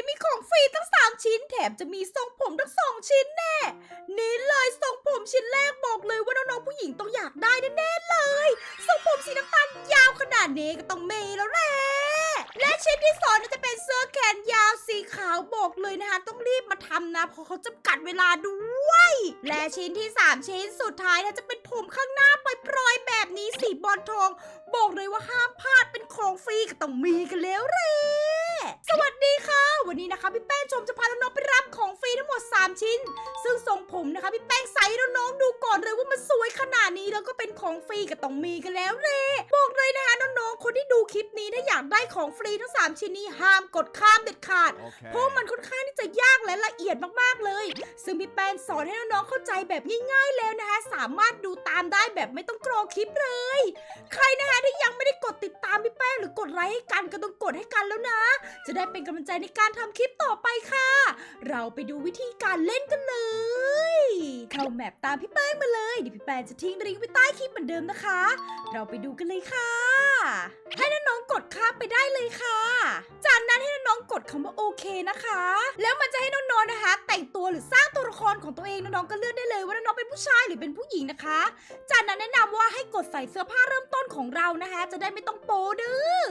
ี้มีของฟรีตั้ง3ชิ้น แถมจะมีทรงผมทั้ง2ชิ้นแน่ นี่เลยทรงผมชิ้นแรกบอกเลยว่าน้องๆผู้หญิงต้องอยากได้แน่ๆเลย ทรงผมสีน้ำตาลยาวขนาดนี้ก็ต้องมีแล้วแหละและชิ้นที่สองจะเป็นเสื้อแขนยาวสีขาวบอกเลยนะคะต้องรีบมาทำนะเพราะเขาจำกัดเวลาด้วย และชิ้นที่3ชิ้นสุดท้ายนะจะเป็นผมข้างหน้าปล่อยๆแบบนี้สีบอลทอง บอกเลยว่าห้ามพลาดเป็นของฟรีก็ต้องมีกันแล้วแหละ สวัสดีค่ะ วันนี้นะคะพี่แป้งชมจะพาน้องๆไปรับของฟรีทั้งหมด 3 ชิ้น ซึ่งทรงผมนะคะพี่แป้งใส่น้องๆดูก่อนเลยว่ามันสวยขนาดนี้แล้วก็เป็นของฟรีก็ต้องมีกันแล้วแหละบอกเลยนะคะน้องๆคนที่ดูคลิปนี้ถ้าอยากได้ของฟรีทั้ง 3 ชิ้นนี้ห้ามกดข้ามเด็ดขาด เพราะมันค่อนข้างที่จะยากและละเอียดมากๆเลย ซึ่งพี่แป้งสอนให้น้องๆเข้าใจแบบง่ายๆแล้วนะคะ สามารถดูตามได้แบบไม่ต้องกรอคลิปเลย ใครนะคะที่ยังไม่ได้กดติดตามพี่แป้งหรือกดไลค์ให้กันก็ต้องกดให้กันแล้วนะ จะะได้เป็นกำลังใจในการทำคลิปต่อไปค่ะ เราไปดูวิธีการเล่นกันเลย เข้าแมปตามพี่แป้งมาเลยเดี๋ยวพี่แป้งจะทิ้งลิงก์ไว้ใต้คลิปเหมือนเดิมนะคะ เราไปดูกันเลยค่ะ ให้น้องๆกดข้ามไปได้เลยค่ะ จากนั้นให้น้องๆกดคำว่าโอเคนะคะ แล้วมันจะให้น้องๆนะคะ แต่งตัวหรือสร้างตัวละครของตัวเองน้องๆก็เลือกได้เลยว่าน้องๆเป็นผู้ชายหรือเป็นผู้หญิงนะคะ จากนั้นแนะนำว่าให้กดใส่เสื้อผ้าเริ่มต้นของเรานะคะ จะได้ไม่ต้องโป๊เด้อ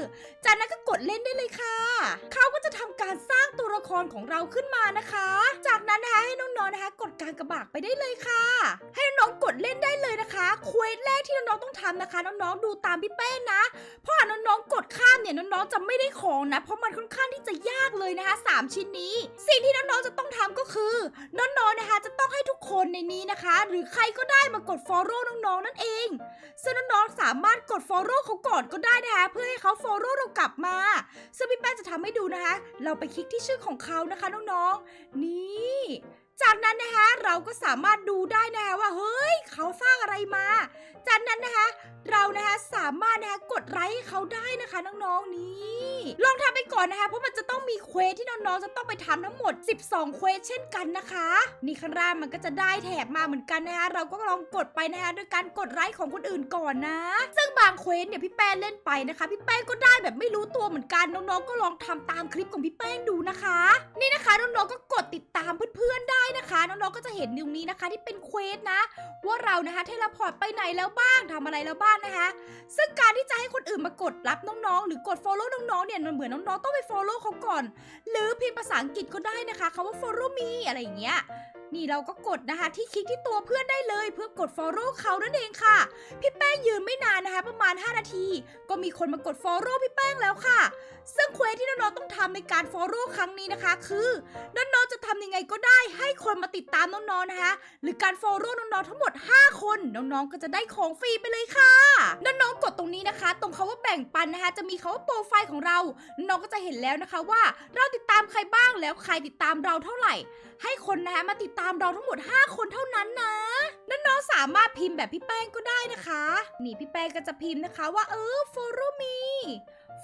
จากนั้นก็กดเล่นได้เลยค่ะ เขาก็จะทำการสร้างตัวละครของเราขึ้นมานะคะ จากนั้นนะคะให้น้องๆนะคะ กดการกระบากไปได้เลยค่ะ ให้น้องๆกดเล่นได้เลยนะคะ ควสแรกที่น้องๆต้องทำนะคะ น้องๆดูตามพี่เป้นะเพราะหากน้องๆกดข้ามเนี่ยน้องๆจะไม่ได้ของนะ เพราะมันค่อนข้างที่จะยากเลยนะคะ 3 ชิ้นนี้ สิ่งที่น้องๆจะต้องทำก็คือ น้องๆนะคะ จะต้องให้ทุกคนในนี้นะคะ หรือใครก็ได้มากด follow น้องๆนั่นเองซึ่งน้องๆสามารถกด follow เขาก่อนก็ได้นะคะเพื่อให้เขา follow เรากลับมาซึ่งพี่แป้งจะทำให้ดูนะคะ เราไปคลิกที่ชื่อของเขานะคะน้องๆนี่ จากนั้นนะคะเราก็สามารถดูได้นะคะว่าเฮ้ยเขาสร้างอะไรมา จากนั้นนะคะ เรานะคะสามารถนะคะกดไลค์เขาได้นะคะน้องๆนี่ลองทำไปก่อนนะคะเพราะมันจะต้องมีเควสที่น้องๆจะต้องไปทำทั้งหมด 12 เควสเช่นกันนะคะ นี่ข้างล่างมันก็จะได้แถบมาเหมือนกันนะคะเราก็ลองกดไปนะคะด้วยการกดไลค์ของคนอื่นก่อนนะ ซึ่งบางเควสเนี่ยพี่แป้งเล่นไปนะคะ พี่แป้งก็ได้แบบไม่รู้ตัวเหมือนกันน้องๆก็ลองทำตามคลิปของพี่แป้งดูนะคะ นี่นะคะน้องๆก็กดติดตามเพื่อนๆได้นะคะน้องๆก็จะเห็นตรงนี้นะคะที่เป็นเควสนะ ว่าเรานะคะเทเลพอร์ตไปไหนแล้วบ้างทำอะไรแล้วบ้างนะคะ ซึ่งการที่จะให้คนอื่นมากดรับน้องๆ หรือกด follow น้องๆเนี่ยมันเหมือนน้องๆต้องไป follow เขาก่อน หรือพิมพ์ภาษาอังกฤษก็ได้นะคะคำว่า follow me อะไรอย่างเงี้ยนี่เราก็กดนะคะที่คลิกที่ตัวเพื่อนได้เลย เพื่อกด follow เขานั่นเองค่ะ พี่แป้งยืนไม่นานนะคะ ประมาณ 5 นาที ก็มีคนมากด follow พี่แป้งแล้วค่ะ ซ ที่น้องๆต้องทำในการ follow ครั้งนี้นะคะ คือน้องๆจะทำยังไงก็ได้ให้คนมาติดตามน้องๆนะคะ หรือการ follow น้องๆทั้งหมด 5 คนน้องๆก็จะได้ของฟรีไปเลยค่ะน้องๆกดตรงนี้นะคะ ตรงคาว่าแบ่งปันนะคะ จะมีคาว่าโปรไฟล์ของเราน้องก็จะเห็นแล้วนะคะว่าเราติดตามใครบ้างแล้วใครติดตามเราเท่าไหร่ ให้คนนะคะมาติดตามเราทั้งหมด 5 คนเท่านั้นนะน้องๆสามารถพิมพ์แบบพี่แป้งก็ได้นะคะ นี่พี่แป้งก็จะพิมพ์นะคะว่าเออ follow me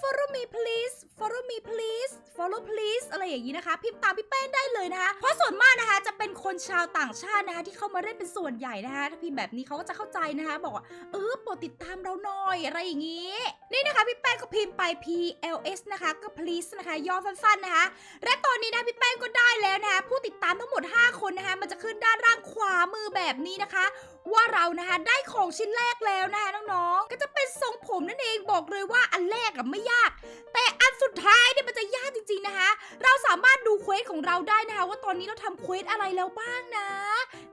follow me please follow me please follow please อะไรอย่างนี้นะคะ พิมพ์ตามพี่แป้งได้เลยนะคะ เพราะส่วนมากนะคะจะเป็นคนชาวต่างชาตินะคะที่เข้ามาเล่นเป็นส่วนใหญ่นะคะถ้าพิมพ์แบบนี้เขาก็จะเข้าใจนะคะ บอกว่าเออโปรดติดตามเราหน่อยอะไรอย่างนี้ นี่นะคะพี่แป้งก็พิมพ์ไป PLS นะคะก็ please นะคะย่อสั้นๆนะคะ และตอนนี้นะพี่แป้งก็ได้แล้วนะคะผู้ติดตามทั้งหมด 5 คนนะคะมันจะขึ้นด้านล่างขวามือแบบนี้นะคะ ว่าเรานะคะได้ของชิ้นแรกแล้วนะคะน้องๆก็จะเป็นทรงผมนั่นเองบอกเลยว่าอันแรกอะไไม่ยาก แต่อันสุดท้ายเนี่ยมันจะยากจริงๆนะคะ เราสามารถดูเควสของเราได้นะคะ ว่าตอนนี้เราทำเควสอะไรแล้วบ้างนะ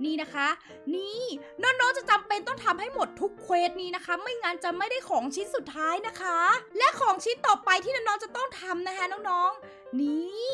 นี่นะคะ นี่น้องๆจะจำเป็นต้องทำให้หมดทุกเควสนี้นะคะ ไม่งั้นจะไม่ได้ของชิ้นสุดท้ายนะคะ และของชิ้นต่อไปที่น้องๆจะต้องทำนะคะน้องๆ นี่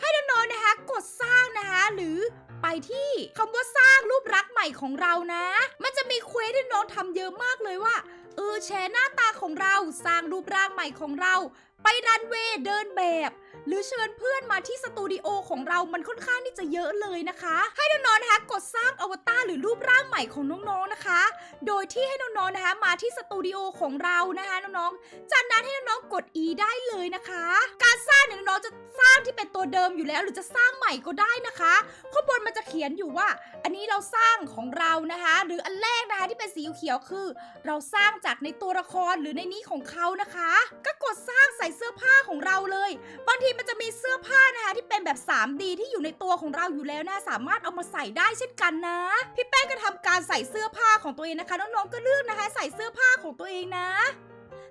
ให้น้องๆนะคะ กดสร้างนะคะ หรือไปที่คำว่าสร้างรูปลักษณ์ใหม่ของเรานะ มันจะมีเควสที่น้องทำเยอะมากเลยว่าเออแชร์หน้าตาของเราสร้างรูปร่างใหม่ของเรา ไปรันเวย์เดินแบบ หรือเชิญเพื่อนมาที่สตูดิโอของเรามันค่อนข้างที่จะเยอะเลยนะคะ ให้น้องๆนะคะกดสร้างอวตารหรือรูปร่างใหม่ของน้องๆนะคะ โดยที่ให้น้องๆนะคะมาที่สตูดิโอของเรานะคะน้องๆจากนั้นให้น้องๆกด E ได้เลยนะคะ การสร้างเนี่ยน้องๆจะสร้างที่เป็นตัวเดิมอยู่แล้ว หรือจะสร้างใหม่ก็ได้นะคะข้างบนมันจะเขียนอยู่ว่า อันนี้เราสร้างของเรานะคะ หรืออันแรกนะคะที่เป็นสีเขียวคือ เราสร้างจากในตัวละครหรือในนี้ของเขานะคะ ก็กดสร้างใส่เสื้อผ้าของเราเลย บางทีมันจะมีเสื้อผ้านะคะที่เป็นแบบ 3D ที่อยู่ในตัวของเราอยู่แล้วนะสามารถเอามาใส่ได้เช่นกันนะ พี่แป้งก็ทำการใส่เสื้อผ้าของตัวเองนะคะน้องๆก็เลือกนะคะ ใส่เสื้อผ้าของตัวเองนะ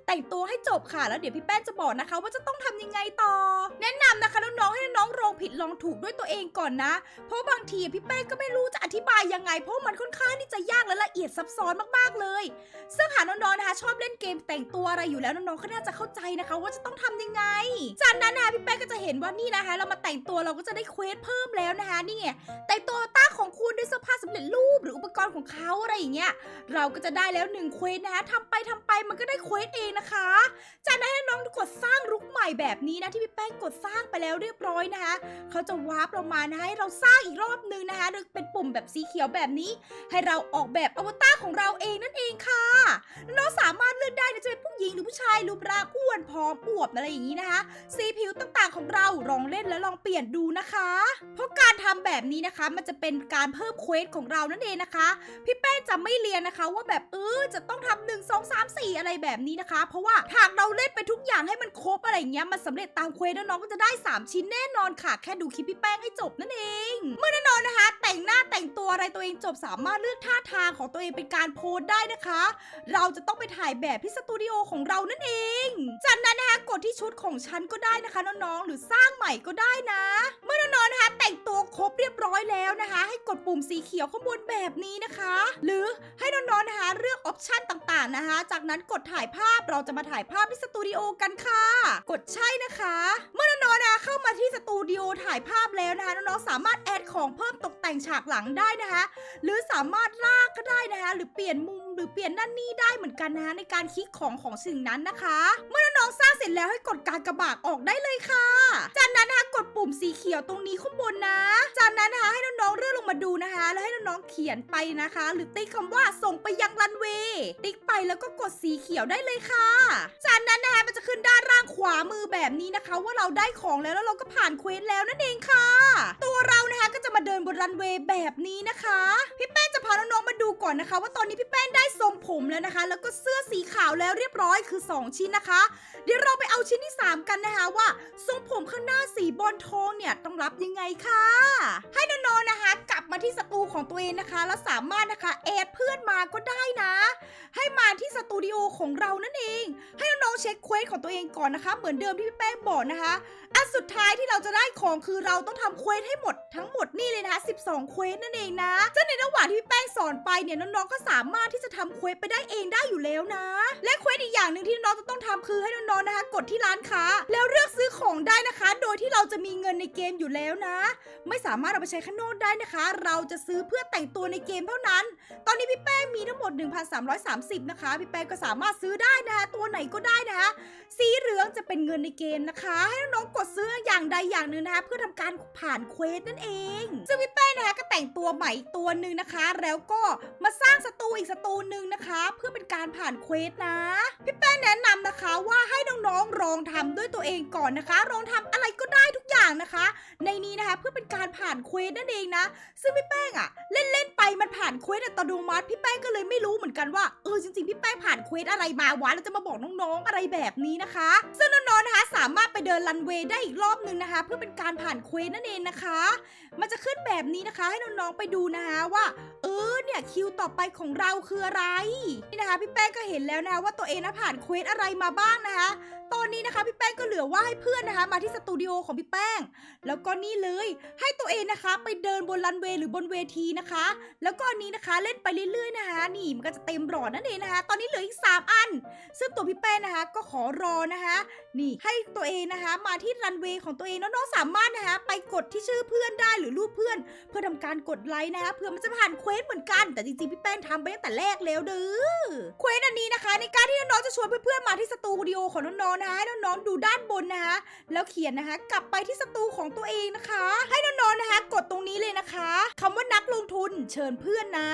แต่งตัวให้จบค่ะ แล้วเดี๋ยวพี่แป้งจะบอกนะคะ ว่าจะต้องทำยังไงต่อ แนะนำนะคะน้องๆให้น้องๆลองผิดลองถูกด้วยตัวเองก่อนนะ เพราะบางทีพี่แป้งก็ไม่รู้จะอธิบายยังไง เพราะมันค่อนข้างที่จะยากและละเอียดซับซ้อนมากๆเลย ซึ่งหาน้องๆนะคะชอบเล่นเกมแต่งตัวอะไรอยู่แล้วน้องๆก็น่าจะเข้าใจนะคะ ว่าจะต้องทำยังไง จากนั้นนะคะพี่แป้งก็จะเห็นว่านี่นะคะ เรามาแต่งตัวเราก็จะได้เควสเพิ่มแล้วนะคะนี่ไงแต่งตัวต้าของคุณด้วยเสื้อผ้าส รของเขาอะไรอย่างเงี้ย เราก็จะได้แล้วหนึ่งเควสนะคะทำไปทำไปมันก็ได้เควสเองนะคะ จากนั้นให้น้องกดสร้างลุกใหม่แบบนี้นะที่พี่แป้งกดสร้างไปแล้วเรียบร้อยนะคะเขาจะวาร์ปเรามานะให้เราสร้างอีกรอบนึงนะคะโดยเป็นปุ่มแบบสีเขียวแบบนี้ ให้เราออกแบบอวตารของเราเองนั่นเองค่ะน้องสามารถเลือกได้นะจะเป็นผู้หญิงหรือผู้ชายรูปร่างอ้วนผอมอวบอะไรอย่างนี้นะคะสีผิวต่างๆของเราลองเล่นและลองเปลี่ยนดูนะคะ เพราะการทำแบบนี้นะคะ มันจะเป็นการเพิ่มเควสของเรานั่นเองนะคะพี่แป้งจะไม่เรียนนะคะ ว่าแบบเออจะต้องทำหนึ่งสองสามสี่อะไรแบบนี้นะคะ เพราะว่าหากเราเล่นไปทุกอย่างให้มันครบอะไรเงี้ยมันสำเร็จตามเควสแล้วน้องก็จะได้ 3 ชิ้นแน่นอนค่ะ แค่ดูคลิปพี่แป้งให้จบนั่นเอง เมื่อแน่นอนนะคะ แต่งหน้าแต่งตัวอะไรตัวเองจบสามารถเลือกท่าทางของตัวเองเป็นการโพสได้นะคะ เราจะต้องไปถ่ายแบบที่สตูดิโอของเรานั่นเอง จากนั้นนะคะกดที่ชุดของฉันก็ได้นะคะน้องๆหรือสร้างใหม่ก็ได้นะ เมื่อน้องๆนะคะแต่งตัวครบเรียบร้อยแล้วนะคะ ให้กดปุ่มสีเขียวข้างบนแบบนี้นะคะหรือให้น้องๆนะคะเลือกออปชันต่างๆนะคะ จากนั้นกดถ่ายภาพเราจะมาถ่ายภาพที่สตูดิโอกันค่ะ กดใช่นะคะ เมื่อน้องๆนะเข้ามาที่สตูดิโอถ่ายภาพแล้วนะคะน้องๆสามารถแอดของเพิ่มตกแต่งฉากหลังได้นะคะ หรือสามารถลากก็ได้นะคะ หรือเปลี่ยนมุมหรือเปลี่ยนนั่นนี่ได้เหมือนกันนะคะในการคลิกของของสิ่งนั้นนะคะ เมื่อน้องๆสร้างเสร็จแล้วให้กดการกระบากออกได้เลยค่ะ จากนั้นนะคะกดปุ่มสีเขียวตรงนี้ข้างบนนะ จากนั้นนะคะให้น้องๆเลื่อนลงมาดูนะคะ แล้วให้น้องๆเขียนไปนะคะ หรือติ๊กคำว่าส่งไปยังรันเวย์ติ๊กไปแล้วก็กดสีเขียวได้เลยค่ะจากนั้นนะคะมันจะขึ้นด้านล่างขวามือแบบนี้นะคะ ว่าเราได้ของแล้วแล้วเราก็ผ่านเควสแล้วนั่นเองค่ะ ตัวเรานะคะก็จะมาเดินบนรันเวย์แบบนี้นะคะ พี่แป้งจะพาน้องๆมาดูก่อนนะคะ ว่าตอนนี้พี่แป้งได้ทรงผมแล้วนะคะ แล้วก็เสื้อสีขาวแล้วเรียบร้อยคือ 2 ชิ้นนะคะ เดี๋ยวเราไปเอาชิ้นที่ 3 กันนะคะว่าทรงผมข้างหน้าสีบอลทองเนี่ยต้องรับยังไงคะให้น้องๆนะคะ กลับมาที่สตูของตัวเองนะคะ แล้วสาามารถนะคะแอดเพื่อนมาก็ได้นะ ให้มาที่สตูดิโอของเรานั่นเอง ให้น้องๆเช็คเควสของตัวเองก่อนนะคะ เหมือนเดิมที่พี่แป้งบอกนะคะอันสุดท้ายที่เราจะได้ของคือเราต้องทำเควสให้หมดทั้งหมดนี่เลยนะคะ 12 เควสนั่นเองนะซึ่งในระหว่างที่พี่แป้งสอนไปเนี่ยน้องๆก็สามารถที่จะทำเควสไปได้เองได้อยู่แล้วนะ และเควสอีกอย่างหนึ่งที่น้องจะต้องทำคือให้น้องๆนะคะ กดที่ร้านค้า แล้วเลือกซื้อของได้นะคะ โดยที่เราจะมีเงินในเกมอยู่แล้วนะ ไม่สามารถเอาไปใช้ข้างนอกได้นะคะ เราจะซื้อเพื่อแต่งตัวในเกมเท่านั้น ตอนนี้พี่แป้งมีทั้งหมด 1,330 นะคะ พี่แป้งก็สามารถซื้อได้นะคะ ตัวไหนก็ได้นะคะ สีเหลืองจะเป็นเงินในเกมนะคะ ให้น้องๆกดซื้ออย่างใดอย่างหนึ่งนะคะ เพื่อทำการผ่านเควสนั่นเอง ซึ่งพี่แป้งนะคะก็แต่งตัวใหม่ตัวหนึ่งนะคะ แล้วก็มาสร้างสตูอีกสตูหนึ่งนะคะ เพื่อเป็นการผ่านเควสนะ พี่แป้งแนะนำนะคะว่าให้น้องๆลองทำด้วยตัวเองก่อนนะคะลองทำอะไรก็ได้ทุกอย่างนะคะ ในนี้นะคะเพื่อเป็นการผ่านเควสนั่นเองนะ ซึ่งพี่แป้งอะเล่นๆไปมันผ่านเควสอัตโนมัติพี่แป้งก็เลยไม่รู้เหมือนกันว่าเออจริงๆพี่แป้งผ่านเควสอะไรมาวะแล้วจะมาบอกน้องๆอะไรแบบนี้นะคะ ซึ่งน้องๆนะคะสามารถไปเดินรันเวย์ได้อีกรอบนึงนะคะ เพื่อเป็นการผ่านเควสนั่นเองนะคะ มันจะขึ้นแบบนี้นะคะ ให้น้องๆไปดูนะคะว่า เออเนี่ยคิวต่อไปของเราคืออะไรนี่นะคะ พี่แป้งก็เห็นแล้วนะคะว่าตัวเองนะผ่านเควสอะไรมาบ้างนะคะ ตอนนี้นะคะพี่แป้งก็เหลือว่าให้เพื่อนนะคะ มาที่สตูดิโอของพี่แป้ง แล้วก็นี่เลยให้ตัวเองนะคะ ไปเดินบนรันเวย์หรือบนเวทีนะคะ แล้วก็อันนี้นะคะเล่นไปเรื่อยๆนะคะ นี่มันก็จะเต็มหลอดนั่นเองนะคะ ตอนนี้เหลืออีก 3 อัน ซึ่งตัวพี่แป้งนะคะ ก็ขอรอนะคะ นี่ให้ตัวเองนะคะ มาที่รันเวย์ของตัวเองน้องๆสามารถนะคะ ไปกดที่ชื่อเพื่อนได้หรือรูปเพื่อน เพื่อทำการกดไลค์นะคะเพื่อมันจะผ่านเควสเหมือนกัน แต่จริงๆพี่แป้งทำไปตั้งแต่แรกแล้วเด้อเควสอันนี้นะคะ ในการที่น้องๆจะชวนเพื่อนๆมาที่สตูดิโอของน้องนะคะให้น้องๆดูด้านบนนะคะ แล้วเขียนนะคะ กลับไปที่สตูของตัวเองนะคะ ให้น้องๆนะคะ กดตรงนี้เลยนะคะคำว่านักลงทุนเชิญเพื่อนนะ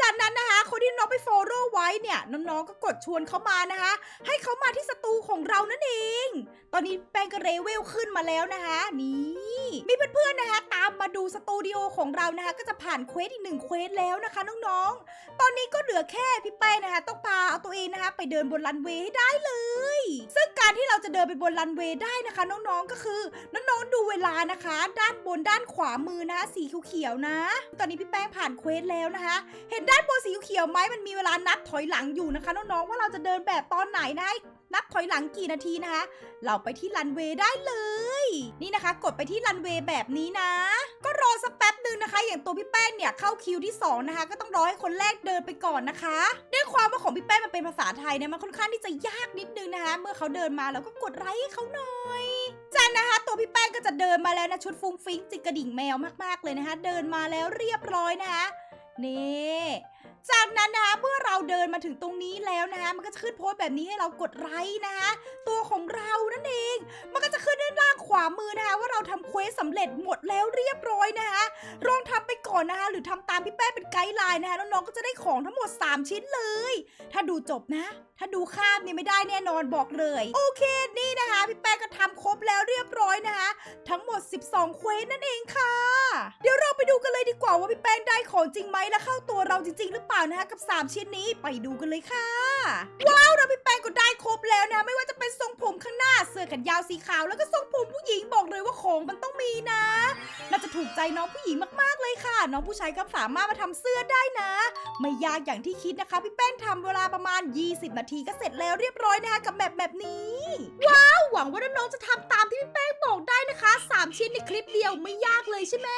จากนั้นนะคะ คนที่น้องไป follow ไว้เนี่ยน้องๆก็กดชวนเขามานะคะ ให้เขามาที่สตูของเรานั่นเอง ตอนนี้แป้งก็เลเวลขึ้นมาแล้วนะคะนี่มีเพื่อนๆนะคะ ตามมาดูสตูดิโอของเรานะคะ ก็จะผ่านเควสอีกหนึ่งเควสแล้วนะคะน้องๆ ตอนนี้ก็เหลือแค่พี่แป้งนะคะ ต้องพาเอาตัวเองนะคะ ไปเดินบนรันเวย์ให้ได้เลย ซึ่งการที่เราจะเดินไปบนรันเวย์ได้นะคะ น้องๆก็คือน้องๆดูเวลานะคะ ด้านบนด้านขวามือนะคะสีเขียวๆนะ ตอนนี้พี่แป้งผ่านเควสแล้วนะคะ เห็นด้านบนสีเขียวไหมมันมีเวลานับถอยหลังอยู่นะคะ น้องๆว่าเราจะเดินแบบตอนไหนนะนับถอยหลังกี่นาทีนะคะ เราไปที่รันเวย์ได้เลย นี่นะคะ กดไปที่รันเวย์แบบนี้นะ ก็รอสักแป๊บหนึ่งนะคะ อย่างตัวพี่แป้งเนี่ยเข้าคิวที่สองนะคะ ก็ต้องรอให้คนแรกเดินไปก่อนนะคะด้วยความว่าของพี่แป้งมันเป็นภาษาไทยเนี่ยมันค่อนข้างที่จะยากนิดนึงนะคะ เมื่อเขาเดินมาเราก็กดไลค์ให้เขาหน่อยจากนั้นนะคะตัวพี่แป้งก็จะเดินมาแล้วนะชุดฟุ้งฟิ้งจิกกระดิ่งแมวมากๆเลยนะคะ เดินมาแล้วเรียบร้อยนะคะนี่จากนั้นนะคะเมื่อเราเดินมาถึงตรงนี้แล้วนะคะมันก็จะขึ้นโพสต์แบบนี้ให้เรากดไลค์นะคะตัวของเรานั่นเอง มันก็จะขึ้นด้านล่างขวามือนะคะว่าเราทำเควสสำเร็จหมดแล้วเรียบร้อยนะคะลอ ก่อนนะคะ หรือทำตามพี่แป้เป็นไกด์ไลน์นะคะน้องๆก็จะได้ของทั้งหมด 3 ชิ้นเลย ถ้าดูจบนะ ถ้าดูข้ามเนี่ยไม่ได้แน่นอนบอกเลย โอเคนี่นะคะพี่แป้ก็ทำครบแล้วเรียบร้อยนะคะ ทั้งหมด 12 เควสนั่นเองค่ะ เดี๋ยวเราไปดูกันเลยดีกว่าว่าพี่แป้งได้ของจริงไหมและเข้าตัวเราจริง ๆ หรือเปล่านะคะกับ 3 ชิ้นนี้ไปดูกันเลยค่ะ ว้าวเราพี่แป้งก็ได้ครบแล้วนะไม่ว่าจะเป็นทรงผมข้างหน้าเสื้อแขนยาวสีขาวแล้วก็ทรงผมผู้หญิงบอกเลยว่าของมันต้องมีนะ น่าจะถูกใจน้องผู้หญิงมากๆเลยค่ะ น้องผู้ชายก็สามารถมาทำเสื้อได้นะ ไม่ยากอย่างที่คิดนะคะพี่แป้งทำเวลาประมาณ 20 นาทีก็เสร็จแล้วเรียบร้อยนะคะกับแบบแบบนี้ ว้าวหวังว่าน้องๆจะทำตามที่พี่แป้งบอกได้นะคะ 3 ชิ้นในคลิปเดียวไม่ยากเลยใช่ไหม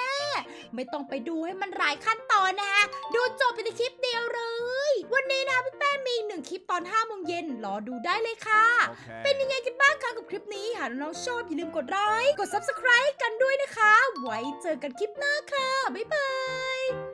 ไม่ต้องไปดูให้มันหลายขั้นตอนนะคะดูจบไปในคลิปเดียวเลย วันนี้นะคะพี่แป้งมีหนึ่งคลิปตอน5โมงเย็นรอดูได้เลยค่ะ Okay. เป็นยังไงกันบ้างคะกับคลิปนี้หากน้องๆชอบอย่าลืมกดไลค์กด subscribe กันด้วยนะคะ ไว้เจอกันคลิปหน้าค่ะ บ๊ายบาย